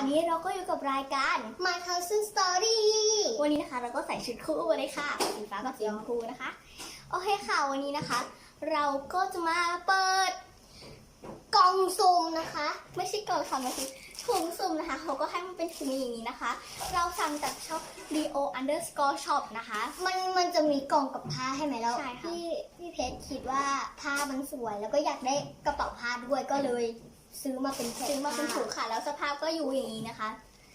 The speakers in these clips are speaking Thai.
วันนี้เราก็อยู่กับรายการ My Cousin Story วันนี้นะคะเราก็ใส่ชุดคู่มาเลยค่ะ สีฟ้ากับสีชมพูนะคะ โอเคค่ะ วันนี้นะคะ เราก็จะมาเปิด กล่องซุ่มนะคะ ไม่ใช่กล่องค่ะมันคือถุงสุ่มนะคะ เขาก็ให้มันเป็นถุงอย่างนี้นะคะ เราสั่งจากช่อง Leo Underscore Shop นะคะ มันมันจะมีกล่องกับผ้าให้ไหมแล้วใช่ค่ะ พี่พี่เพชรคิดว่าผ้ามันสวยแล้วก็อยากได้กระเป๋าผ้าด้วยก็เลย ซื้อมาเป็นแผ่ซื้อมาเป็นถุงผ้ค่ะ แล้วสภาพก็อยู่อย่างนี้นะคะ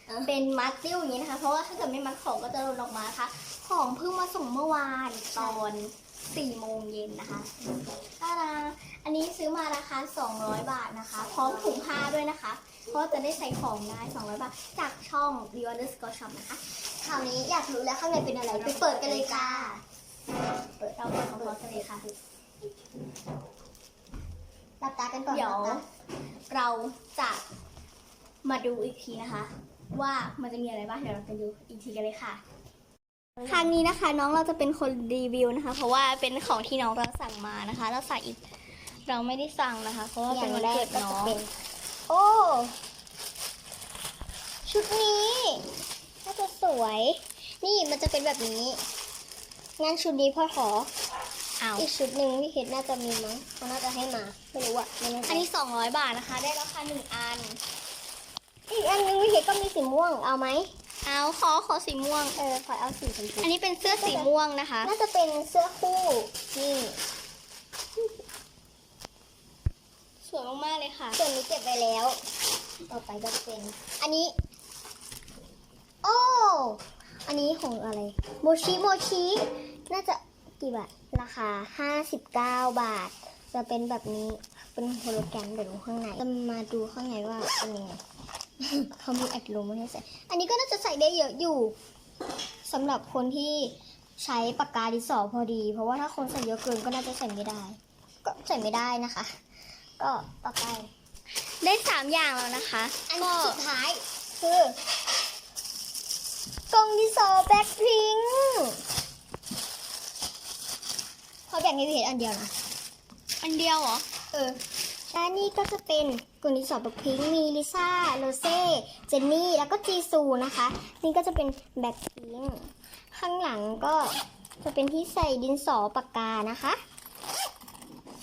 เออเป็นมัดติ้วอย่างนี้นะคะ เพราะว่าถ้าเกิดไม่มัดของก็จะหล่นออกมาค่ะ ของเพิ่งมาส่งเมื่อวานตอน4โมงเย็นนะคะตาดาอันนี้ซื้อมาราคา 200 บาทนะคะ พร้อมถุงผ้าด้วยนะคะ เพราะจะได้ใส่ของได้ 200 บาท จากช่อง b e y o n d e r s c o r e Shop นะคะ คราวนี้อยากรู้แล้วข้างในเป็นอะไร ไปเปิดกันเลยค่ะเปิดเราเปิดของพร้อมกันเลยค่ะ หลับตากันก่อนเดี๋ยว หลับตาเราจะมาดูอีกทีนะคะ ว่ามันจะมีอะไรบ้างเดี๋ยวเราไปดูอีกทีกันเลยค่ะ ครั้งนี้นะคะน้องเราจะเป็นคนรีวิวนะคะ เพราะว่าเป็นของที่น้องเราสั่งมานะคะแล้วสั่งอีกเราไม่ได้สั่งนะคะ เพราะว่าเป็นวันเกิดน้องเป็นโอ้ ชุดนี้น่าจะสวย นี่มันจะเป็นแบบนี้ งั้นชุดนี้พ่อขอ อ้าวอีกชุดหนึ่งพี่เพชรน่าจะมีมั้งเขาน่าจะให้มา ไม่รู้อะไม่แน่ใจอันนี้ 200 บาทนะคะ ได้ราคาหนึ่งอัน อีกอันหนึงพี่เพชรก็มีสีม่วง เอาไหม เอาขอขอสีม่วง เออขอเอาสีชมพูอันนี้เป็นเสื้อสีม่วงนะคะ น่าจะเป็นเสื้อคู่ นี่สวยมากๆเลยค่ะ ส่วนนี้เก็บไว้แล้ว ต่อไปก็จะเป็น อันนี้ โอ้ อันนี้ของอะไร โมชิ โมชิ น่าจะ กี่บาท ราคา 59 บาท จะเป็นแบบนี้ เป็นโฮโลแกรมเดี๋ยวดูข้างใน จะมาดูข้างในว่าเป็นยังไงเขามีอัดลมมาให้ใส่ อันนี้ก็น่าจะใส่ได้เยอะอยู่สำหรับคนที่ใช้ปากกาดินสอพอดี เพราะว่าถ้าคนใส่เยอะเกินก็น่าจะใส่ไม่ได้ ก็ใส่ไม่ได้นะคะ ก็ต่อไปได้3อย่างแล้วนะคะ อันก็สุดท้ายคือกล่องดินสอแบ็คพิงเขาแบ่ งให้พี่เห็นอันเดียวนะอันเดียวเหรอ เออและนี่ก็จะเป็นกลุ่มดินสอแบ็คพิงมีลิซ่าโรเซ่เจนนี่ แล้วก็จีซูนะคะ นี่ก็จะเป็นแบ็คพิงข้างหลังก็จะเป็นที่ใส่ดินสอปากกานะคะ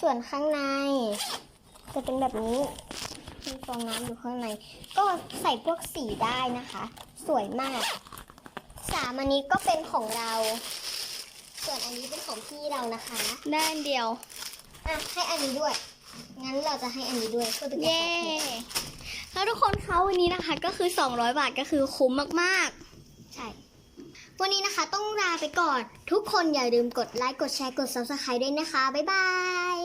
ส่วนข้างใน จะเป็นแบบนี้มีฟองน้ำอยู่ข้างใน ก็ใส่พวกสีได้นะคะ สวยมาก สามอันนี้ก็เป็นของเรา ส่วนอันนี้เป็นของพี่เรานะคะได้อันเดียว อะให้อันนี้ด้วย งั้นเราจะให้อันนี้ด้วยเพื่อเป็นการเย้ตอบแทนแล้วทุกคนคะวันนี้นะคะ ก็คือ 200 บาทก็คือคุ้มมากใช่ วันนี้นะคะต้องลาไปก่อน ทุกคนอย่าลืมกดไลค์ กดแชร์ กด subscribe ด้วยนะคะ บ๊ายบาย